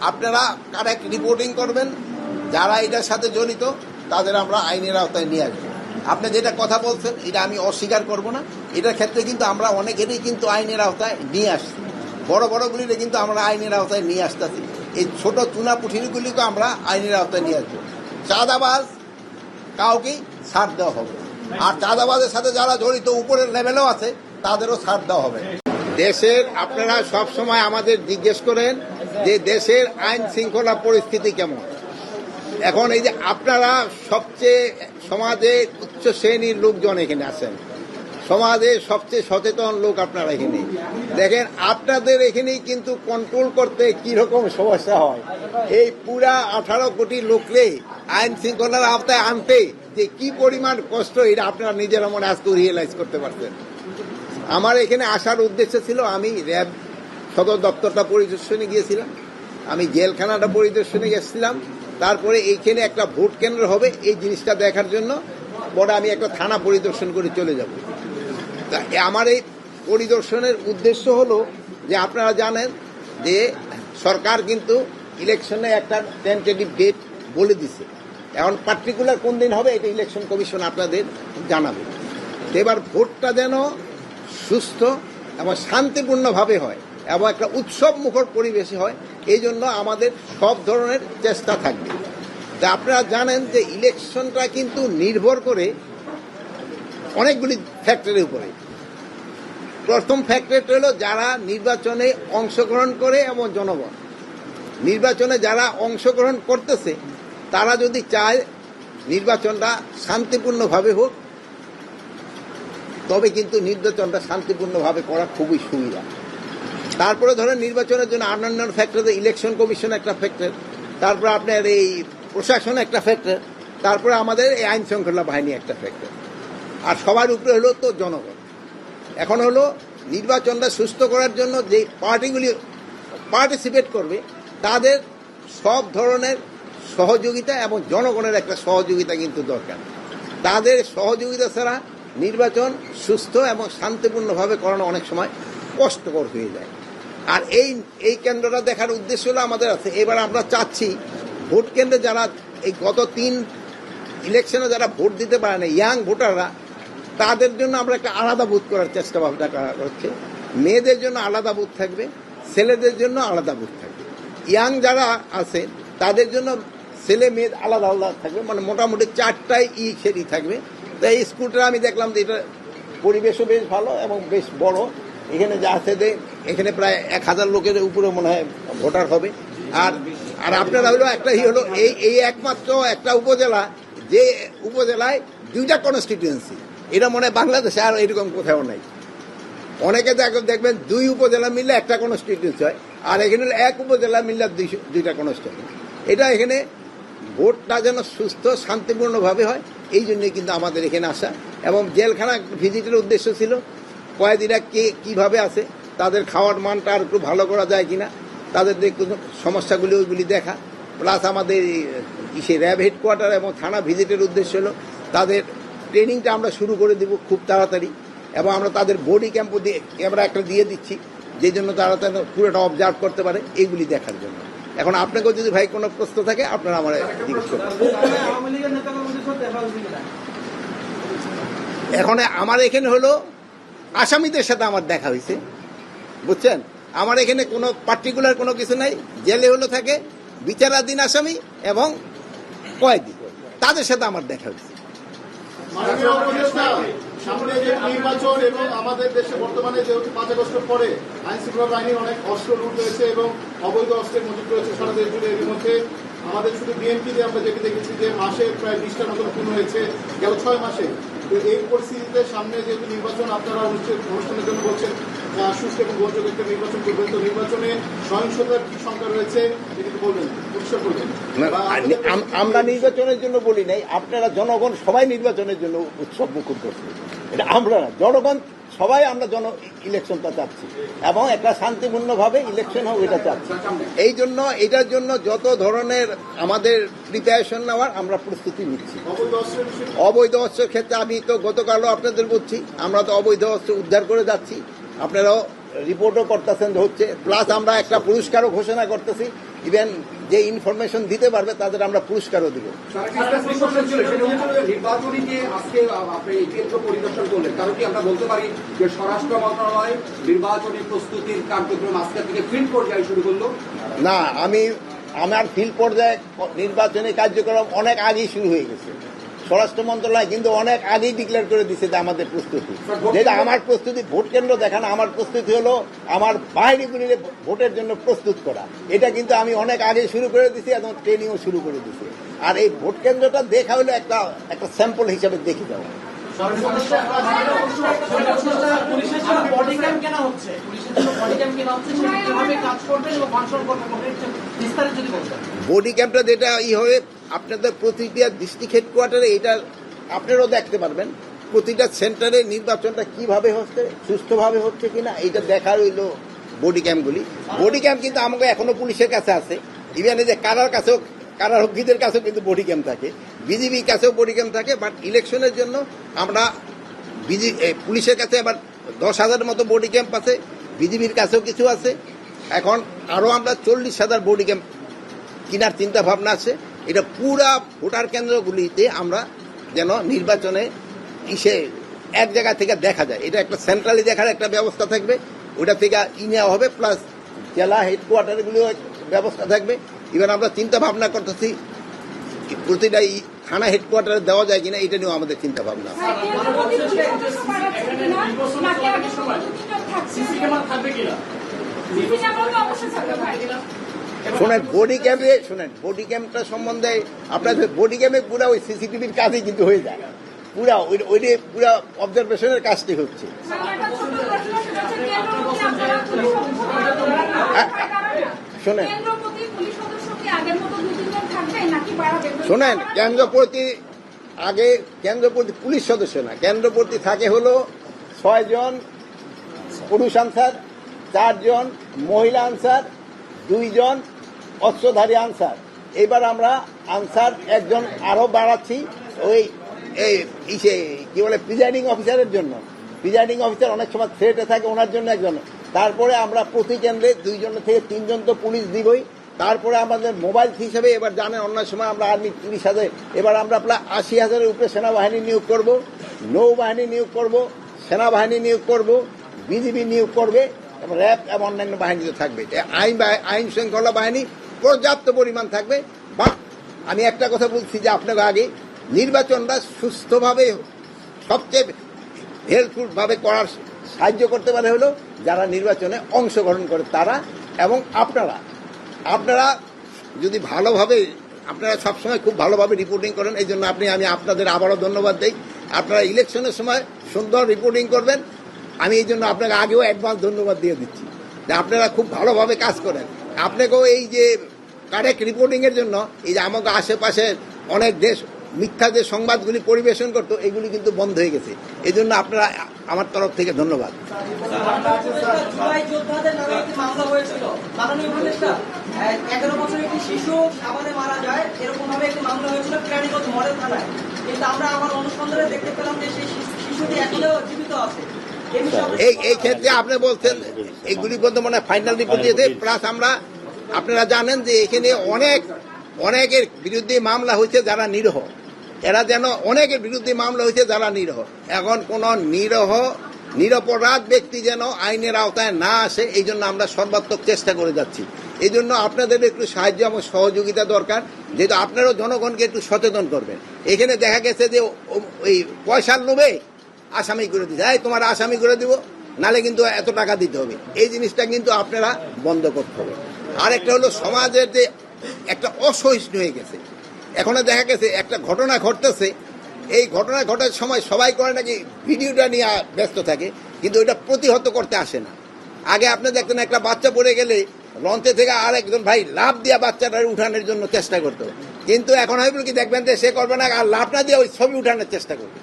আপনারা correct reporting করবেন? যারা এটার সাথে জড়িত, তাদের আমরা আইনের আওতায় নিয়ে আসব। আপনি যেটা কথা বলছেন, এটা আমি অস্বীকার করব না। এটার ক্ষেত্রে কিন্তু আমরা অনেকেরই কিন্তু আইনের আওতায় নিয়ে আসছি। বড় বড়গুলিরে কিন্তু আমরা আইনের আওতায় নিয়ে আসতেছি। এই ছোট চুনা পুঠিরগুলিকে আমরা আইনের আওতায় নিয়ে আসব। চাঁদাবাজ কাউকেই ছাড় দেওয়া হবে আর চাঁদাবাজের সাথে যারা জড়িত, উপরের লেভেলও আছে, তাদেরও ছাড় দেওয়া হবে দেশের আপনারা সব সময় আমাদের জিজ্ঞেস করেন যে দেশের আইন শৃঙ্খলা পরিস্থিতি কেমন? এখন এই যে আপনারা সবচেয়ে সমাজে উচ্চ শ্রেণির লোকজন এখানে আছেন। সমাজে সবচেয়ে সচেতন লোক আপনারা এখানে। দেখেন, আপনাদের এখানেই কিন্তু কন্ট্রোল করতে রকম সমস্যা হয়। এই পুরা আঠারো কোটি লোকরে আইন শৃঙ্খলার আওতায় আনতে যে কি পরিমাণ কষ্ট, এটা আপনারা নিজেরা মনে আজকে রিয়েলাইজ করতে পারছেন। আমার এখানে আসার উদ্দেশ্য ছিল, আমি র্যাব সদর দপ্তরটা পরিদর্শনে গিয়েছিলাম। আমি জেলখানাটা পরিদর্শনে গেছিলাম তারপরে এইখানে একটা ভোট কেন্দ্র হবে এই জিনিসটা দেখার জন্য। পরে আমি একটা থানা পরিদর্শন করে চলে যাব। তা আমার এই পরিদর্শনের উদ্দেশ্য হলো যে আপনারা জানেন যে সরকার কিন্তু ইলেকশনে একটা টেন্টেটিভ ডেট বলে দিছে। এখন পার্টিকুলার কোন দিন হবে এটা ইলেকশন কমিশন আপনাদের জানাবে। এবার ভোটটা যেন সুস্থ এবং শান্তিপূর্ণভাবে হয়। এবং একটা উৎসব মুখর পরিবেশে হয় এই জন্য আমাদের সব ধরনের চেষ্টা থাকবে। তা আপনারা জানেন যে ইলেকশনটা কিন্তু নির্ভর করে অনেকগুলি ফ্যাক্টরের উপরে। প্রথম ফ্যাক্টরটা হলো যারা নির্বাচনে অংশগ্রহণ করে এবং জনগণ। নির্বাচনে যারা অংশগ্রহণ করতেছে, তারা যদি চায় নির্বাচনটা শান্তিপূর্ণভাবে হোক, তবে কিন্তু নির্বাচনটা শান্তিপূর্ণভাবে করা খুবই সুবিধা। তারপরে ধরেন নির্বাচনের জন্য অন্যান্য ফ্যাক্টর ইলেকশন কমিশন একটা ফ্যাক্টর তারপরে আপনার এই প্রশাসন একটা ফ্যাক্টর তারপরে আমাদের এই আইন শৃঙ্খলা বাহিনী একটা ফ্যাক্টর আর সবার উপরে হলো তো জনগণ। এখন হলো নির্বাচনটা সুস্থ করার জন্য যে পার্টিগুলি পার্টিসিপেট করবে, তাদের সব ধরনের সহযোগিতা এবং জনগণের একটা সহযোগিতা কিন্তু দরকার। তাদের সহযোগিতা ছাড়া নির্বাচন সুস্থ এবং শান্তিপূর্ণভাবে করানো অনেক সময় কষ্টকর হয়ে যায়। আর এই এই কেন্দ্রটা দেখার উদ্দেশ্য হলো আমাদের আছে। এবার আমরা চাচ্ছি ভোট কেন্দ্রে যারা এই গত তিন ইলেকশনে যারা ভোট দিতে পারে না, ইয়াং ভোটাররা, তাদের জন্য আমরা একটা আলাদা বুথ করার চেষ্টা ভাবনা করা হচ্ছে। মেয়েদের জন্য আলাদা বুথ থাকবে, ছেলেদের জন্য আলাদা বুথ থাকবে। ইয়াং যারা আছে, তাদের জন্য ছেলে মেয়ে আলাদা আলাদা থাকবে মানে মোটামুটি চারটায় ই সেরি থাকবে। তাই এই স্কুলটা আমি দেখলাম যে এটা পরিবেশও বেশ ভালো এবং বেশ বড়। এখানে যা যে এখানে প্রায় এক হাজার লোকের উপরে মনে হয় ভোটার হবে। আর আর আপনারা হলো একটা হলো এই এই একমাত্র একটা উপজেলা, যে উপজেলায় দুইটা কনস্টিটিউয়েন্সি এটা মনে হয় বাংলাদেশে আর এরকম কোথাও নাই। অনেকে দেখ- দেখবেন দুই উপজেলা মিললে একটা কনস্টিটিউন্সি হয়, আর এখানে এক উপজেলা মিললে দুইটা কনস্টিটিউন্সি এটা এখানে ভোটটা যেন সুস্থ, শান্তিপূর্ণভাবে হয়, এই জন্যই কিন্তু আমাদের এখানে আসা। এবং জেলখানা ভিজিটের উদ্দেশ্য ছিল কয়েদিরা কে কীভাবে আছে, তাদের খাওয়ার মানটা আর একটু ভালো করা যায় কিনা, তাদের সমস্যাগুলি ওইগুলি দেখা প্লাস আমাদের ইসে র্যাব হেডকোয়ার্টার এবং থানা ভিজিটের উদ্দেশ্য হলো, তাদের ট্রেনিংটা আমরা শুরু করে দিব খুব তাড়াতাড়ি এবং আমরা তাদের বডি ক্যাম্পও দিয়ে, ক্যামেরা একটা দিয়ে দিচ্ছি, যে জন্য তারা যেন পুরোটা অবজার্ভ করতে পারে, এইগুলি দেখার জন্য এখন আপনাকেও যদি ভাই কোনো প্রশ্ন থাকে, আপনারা আমার জিজ্ঞেস? এখন আমার এখানে হলো আসামিদের সাথে আমার দেখা হয়েছে। বুঝছেন? আমার এখানে কোনো পার্টিকুলার কোনো কিছু নাই। জেলে হলো থাকে, বিচারাধীন আসামি এবং কয়েদি। তাদের সাথে আমার দেখা হয়েছে। সামনে যে নির্বাচন এবং আমাদের দেশে বর্তমানে যেহেতু পাঁচ আগস্ট পরে আইন শৃঙ্খলা বাহিনীর অনেক অস্ত্র লুট রয়েছে এবং অবৈধ অস্ত্রের মজুদ রয়েছে সারা দেশ জুড়ে। এর মধ্যে আমাদের শুধু বিএনপি দিয়ে আমরা যেটি দেখেছি যে মাসে প্রায় বিশটার মতন খুন হয়েছে। গেল ছয় মাসে এই পরিস্থিতিতে সামনে যেহেতু নির্বাচন আপনারা অনুষ্ঠান অনুষ্ঠানের জন্য বলছেন সুস্থ এবং গোলযোগ একটা নির্বাচন করবেন তো নির্বাচনে সহিংসতার কি সংখ্যা রয়েছে এটি বলবেন? পরিষ্কার করবেন? আমরা নির্বাচনের জন্য বলি নাই আপনারা জনগণ সবাই নির্বাচনের জন্য উৎসব মুখর করছে। এটা আমরা না জনগণ সবাই আমরা জন ইলেকশনটা চাচ্ছি। এবং একটা শান্তিপূর্ণভাবে ইলেকশন হোক, এটা চাচ্ছি। এই জন্য, এটার জন্য যত ধরনের আমাদের প্রিপারেশন নেওয়ার, আমরা প্রস্তুতি নিচ্ছি। অবৈধ অস্ত্রের ক্ষেত্রে আমি তো গতকালও আপনাদের বলছি, আমরা তো অবৈধ অস্ত্র উদ্ধার করে যাচ্ছি। আপনারাও রিপোর্টও করতেছেন হচ্ছে প্লাস আমরা একটা পুরস্কারও ঘোষণা করতেছি। ইভেন যে ইনফরমেশন দিতে পারবে তাদের আমরা পুরস্কারও দিব। না আমি আমার ফিল্ড পর্যায়ে নির্বাচনী কার্যক্রম অনেক আগেই শুরু হয়ে গেছে। স্বরাষ্ট্র মন্ত্রণালয় কিন্তু অনেক আগেই ডিক্লেয়ার করে দিচ্ছে যে আমাদের প্রস্তুতি যেটা আমার প্রস্তুতি ভোট কেন্দ্র দেখানো আমার প্রস্তুতি হলো আমার বাহিনীগুলি ভোটের জন্য প্রস্তুত করা এটা কিন্তু আমি অনেক আগে শুরু করে দিছি এবং ট্রেনিংও শুরু করে দিছি আর এই ভোট কেন্দ্রটা দেখা হলো একটা একটা স্যাম্পল হিসাবে দেখে যাওয়া কমপ্লিট বিস্তারিত যদি বলতেন বডি ক্যাম্পটা যেটা ই হবে, আপনাদের প্রতিটা ডিস্ট্রিক্ট হেডকোয়ার্টারে এটা আপনারাও দেখতে পারবেন, প্রতিটা সেন্টারে নির্বাচনটা কীভাবে হচ্ছে সুস্থভাবে হচ্ছে কিনা এটা দেখার হইল বডি ক্যাম্পগুলি। বডি ক্যাম্প কিন্তু আমাকে এখনও পুলিশের কাছে আছে। ইভেন যে কারার কাছেও কারারক্ষীদের কাছেও কিন্তু বডি ক্যাম্প থাকে। বিজিবির কাছেও বডি ক্যাম্প থাকে বাট ইলেকশনের জন্য আমরা বিজি পুলিশের কাছে আবার দশ হাজারের মতো বডি ক্যাম্প আছে বিজিবির কাছেও কিছু আছে। এখন আরও আমরা চল্লিশ হাজার বডি ক্যাম্প কেনার চিন্তা ভাবনা আছে। এটা পুরা ভোটার কেন্দ্রগুলিতে আমরা যেন নির্বাচনে ইসে এক জায়গা থেকে দেখা যায়। এটা একটা সেন্ট্রালি দেখার একটা ব্যবস্থা থাকবে। ওটা থেকে ই নেওয়া হবে প্লাস জেলা হেডকোয়ার্টারগুলিও ব্যবস্থা থাকবে। ইভেন আমরা চিন্তা ভাবনা করতেছি প্রতিটা ই থানা হেডকোয়ার্টারে দেওয়া যায় কিনা এটা নিয়েও আমাদের চিন্তা ভাবনা থাকবে কিনা? শোনেন বডি ক্যাম্পে শোনেন বডি ক্যাম্পটা সম্বন্ধে আপনার বডি ক্যাম্পে পুরো ওই সিসিটিভির কাজই কিন্তু হয়ে যায়। পুরা ওই ওই পুরা অবজারভেশনের কাজটি হচ্ছে। শোনেন। শোনেন, কেন্দ্রপ্রতি আগে কেন্দ্রপ্রতি পুলিশ সদস্য না, কেন্দ্রপ্রতি থাকে হলো ছয়জন পুরুষ আনসার চারজন মহিলা আনসার দুইজন অস্ত্রধারী আনসার। এবার আমরা আনসার একজন আরও বাড়াচ্ছি, ওই, এই, ইসে, কি বলে, প্রিজাইডিং অফিসারের জন্য। প্রিজাইডিং অফিসার অনেক সময় থ্রেটে থাকে ওনার জন্য একজন। তারপরে আমরা প্রতি কেন্দ্রে দুইজন থেকে তিনজন তো পুলিশ দিবই। তারপরে আমাদের মোবাইল হিসেবে এবার জানেন অন্য সময় আমরা আর্মি তিরিশ হাজার, এবার আমরা প্রায় আশি হাজারের উপরে সেনাবাহিনী নিয়োগ করব, নৌবাহিনী নিয়োগ করব, সেনাবাহিনী নিয়োগ করব, বিজিবি নিয়োগ করবে র্যাব এবং অন্যান্য বাহিনীতে থাকবে। আইন আইন শৃঙ্খলা বাহিনী পর্যাপ্ত পরিমাণ থাকবে। বা আমি একটা কথা বলছি যে আপনাকে আগে নির্বাচনটা সুস্থভাবে, সবচেয়ে হেল্পফুল ভাবে করার সাহায্য করতে পারে হলো যারা নির্বাচনে অংশগ্রহণ করে তারা এবং আপনারা। আপনারা যদি ভালোভাবে, আপনারা সবসময় খুব ভালোভাবে রিপোর্টিং করেন, এই জন্য আপনি, আমি আপনাদের আবারও ধন্যবাদ দিই। আপনারা ইলেকশনের সময় সুন্দর রিপোর্টিং করবেন। আমি এই জন্য আপনাকে আগেও অ্যাডভান্স ধন্যবাদ দিয়ে দিচ্ছি যে আপনারা খুব ভালোভাবে কাজ করেন। আপনাকেও এই যে কারেক্ট রিপোর্টিং এর জন্য এই যে আমাকে আশেপাশে অনেক দেশ মিথ্যা যে সংবাদগুলি পরিবেশন করতো এগুলি কিন্তু বন্ধ হয়ে গেছে। এই জন্য আপনারা আমার তরফ থেকে ধন্যবাদ। এই এই ক্ষেত্রে আপনি বলছেন এইগুলি বলতে মানে ফাইনাল রিপোর্ট দিয়েছে প্লাস আমরা আপনারা জানেন যে এখানে অনেক, অনেকের বিরুদ্ধে মামলা হয়েছে যারা নিরহ। এরা যেন অনেকের বিরুদ্ধে মামলা হয়েছে যারা নিরহ। এখন কোন নিরহ, নিরপরাধ ব্যক্তি যেন আইনের আওতায় না আসে এই জন্য আমরা সর্বাত্মক চেষ্টা করে যাচ্ছি। এই জন্য আপনাদের একটু সাহায্য এবং সহযোগিতা দরকার, যেহেতু আপনারাও জনগণকে একটু সচেতন করবেন। এখানে দেখা গেছে যে ওই পয়সার লোভে আসামি করে দিতে এই, তোমার আসামি করে দিব, নালে কিন্তু এত টাকা দিতে হবে। এই জিনিসটা কিন্তু আপনারা বন্ধ করতে হবে। আরেকটা হলো সমাজের যে একটা অসহিষ্ণু হয়ে গেছে। এখনও দেখা গেছে, একটা ঘটনা ঘটতেছে। এই ঘটনা ঘটার সময় সবাই করে নাকি ভিডিওটা নিয়ে ব্যস্ত থাকে, কিন্তু ওইটা প্রতিহত করতে আসে না। আগে আপনি দেখতেন একটা বাচ্চা পড়ে গেলে লঞ্চে থেকে আর একজন ভাই লাভ দিয়া বাচ্চাটার উঠানোর জন্য চেষ্টা করতো। কিন্তু এখন হয়তো কি, দেখবেন যে সে করবে না, আর লাভ না দিয়ে ওই ছবি উঠানোর চেষ্টা করবে।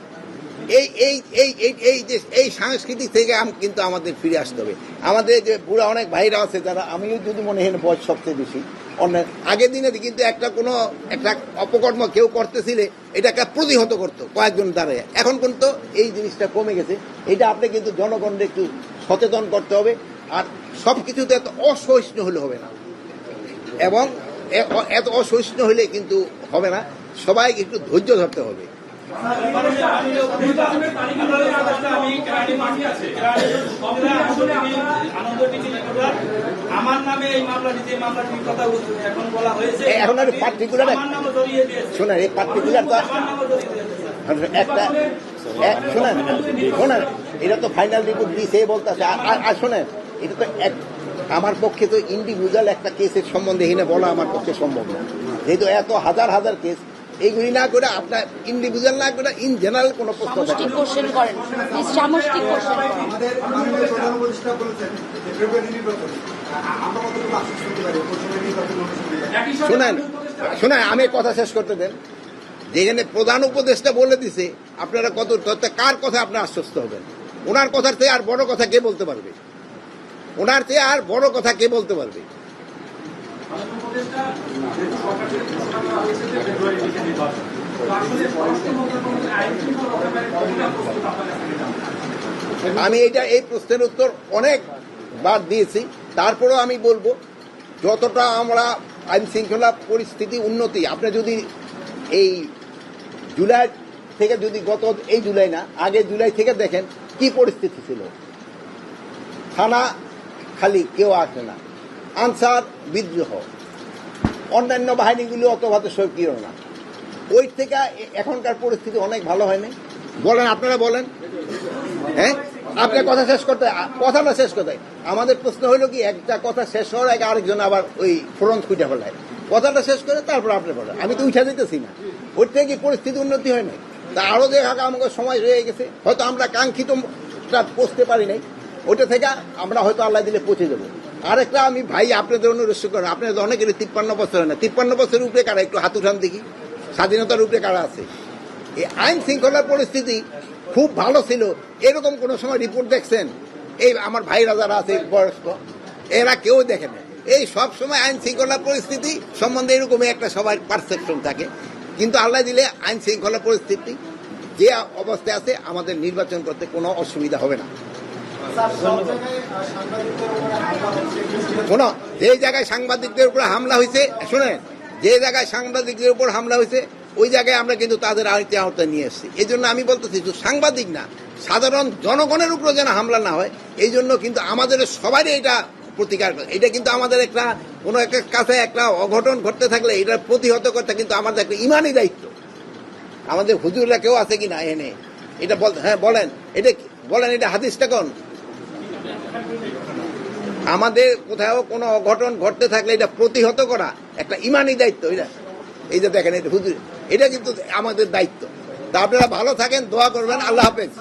এই এই এই এই এই যে, এই সাংস্কৃতিক থেকে কিন্তু আমাদের ফিরে আসতে হবে। আমাদের যে বুড়া অনেক ভাইরা আছে যারা আমিও যদি মনে হয় বয়স সবচেয়ে বেশি, অন্য আগের দিনে কিন্তু একটা কোনো, একটা অপকর্ম কেউ করতেছিলে, এটাকে প্রতিহত করতো কয়েকজন দাঁড়ায় এখন কিন্তু এই জিনিসটা কমে গেছে। এটা আপনি কিন্তু জনগণকে একটু সচেতন করতে হবে। আর সব কিছুতে এত অসহিষ্ণু হলে হবে না। এবং এত অসহিষ্ণু হলে কিন্তু হবে না। সবাই একটু ধৈর্য ধরতে হবে। আমার নামে এই মামলাটি যে মামলাটির কথা বলছেন এখন বলা হয়েছে এ- এখন আর দিয়েছে। শোনেন এই পার্টিকুলার তো একটা এক- শোনেন শোনেন এটা তো ফাইনাল রিপোর্ট দিয়েছে বলতেছে। আর শোনেন এটা তো এক আমার পক্ষে তো ইন্ডিভিজুয়াল একটা কেসের সম্বন্ধে এখানে বলা আমার পক্ষে সম্ভব না। যেহেতু এত হাজার হাজার কেস এইগুলি না করে আপনার ইন্ডিভিজুয়াল না করে ইন জেনারেল কোনো প্রশ্ন থাকে কোশ্চেন করেন। সামষ্টিক কোশ্চেন আমাদের মাননীয় প্রধান উপদেষ্টা বলেছেন যে ফেব্রুয়ারি নির্বাচন আমরা কতটুকু আশ্বাস করতে পারি? পশ্চিমবঙ্গ নির্বাচন অনুষ্ঠিত হবে। শোনেন শোনেন আমি কথা শেষ করতে দেন। যেখানে প্রধান উপদেষ্টা বলে দিছে আপনারা কত তথ্য কার কথা আপনার আশ্বস্ত হবেন? ওনার কথার চেয়ে আর বড় কথা কে বলতে পারবে? ওনার চেয়ে আর বড় কথা কে বলতে পারবে? আমি এটা এই প্রশ্নের উত্তর অনেক বার দিয়েছি। তারপরেও আমি বলব, যতটা আমরা আইন শৃঙ্খলা পরিস্থিতি উন্নতি, আপনি যদি এই জুলাই থেকে যদি গত এই জুলাই না, আগে জুলাই থেকে দেখেন কি পরিস্থিতি ছিল। থানা খালি, কেউ আসে না। আনসার বিদ্রোহ। অন্যান্য বাহিনীগুলো অত ভাতে সক্রিয় না। ওই থেকে এখনকার পরিস্থিতি অনেক ভালো হয়নি। বলেন, আপনারা বলেন। হ্যাঁ? আপনার কথা শেষ করতে, আ- কথাটা শেষ করতে। আমাদের প্রশ্ন হলো কি, একটা কথা শেষ হওয়ার আগে আরেকজন আবার ওই ফ্রন্ট খুঁজে ফেলায়। কথাটা শেষ করে তারপর আপনি বলেন। আমি তো উঠা দিতেছি না। ওর থেকে কি পরিস্থিতি উন্নতি হয় নাই তা আরও দেখা আমাকে সময় রয়ে গেছে। হয়তো আমরা কাঙ্ক্ষিতটা পৌঁছতে পারি নাই। ওটা থেকে আমরা হয়তো আল্লাহ দিলে পৌঁছে যাব আরেকটা আমি ভাই আপনাদের অনুরোধ করেন আপনাদের অনেকের তিপ্পান্ন বছর হয় না। তিপ্পান্ন বছরের উপরে কারা একটু হাত উঠান দেখি। স্বাধীনতার উপরে কারা আছে? এই আইন শৃঙ্খলার পরিস্থিতি খুব ভালো ছিল। এরকম কোন সময় রিপোর্ট দেখছেন? এই আমার ভাইরা যারা আছে, বয়স্ক, এরা কেউ দেখে না। এই সব সময় আইন শৃঙ্খলা পরিস্থিতি সম্বন্ধে এরকমই একটা সবার পারসেপশন থাকে। কিন্তু আল্লাহ দিলে আইন শৃঙ্খলা পরিস্থিতি যে অবস্থায় আছে, আমাদের নির্বাচন করতে কোনো অসুবিধা হবে না। শোনো যে জায়গায় সাংবাদিকদের উপর হামলা হয়েছে, শোনেন, যে জায়গায় সাংবাদিকদের উপর হামলা হয়েছে, ওই জায়গায় আমরা কিন্তু তাদের আয়তে আওতায় নিয়ে এসেছি। এই জন্য আমি বলতেছি শুধু সাংবাদিক না, সাধারণ জনগণের উপর যেন হামলা না হয়, এই জন্য কিন্তু আমাদের সবারই এটা প্রতিকার করে। এটা কিন্তু আমাদের একটা, কোনো একটা কাছে একটা অঘটন ঘটতে থাকলে এটা প্রতিহত করতে কিন্তু আমাদের একটা ইমানই দায়িত্ব। আমাদের হুজুররা কেউ আছে কি না এনে? এটা বল হ্যাঁ বলেন, এটা বলেন, এটা হাদিসটা কোন? আমাদের কোথাও কোনো অঘটন ঘটতে থাকলে এটা প্রতিহত করা একটা ইমানি দায়িত্ব, এটা। এই যে দেখেন, এটা হুজুর, এটা কিন্তু আমাদের দায়িত্ব। তা আপনারা ভালো থাকেন, দোয়া করবেন, আল্লাহ হাফেজ।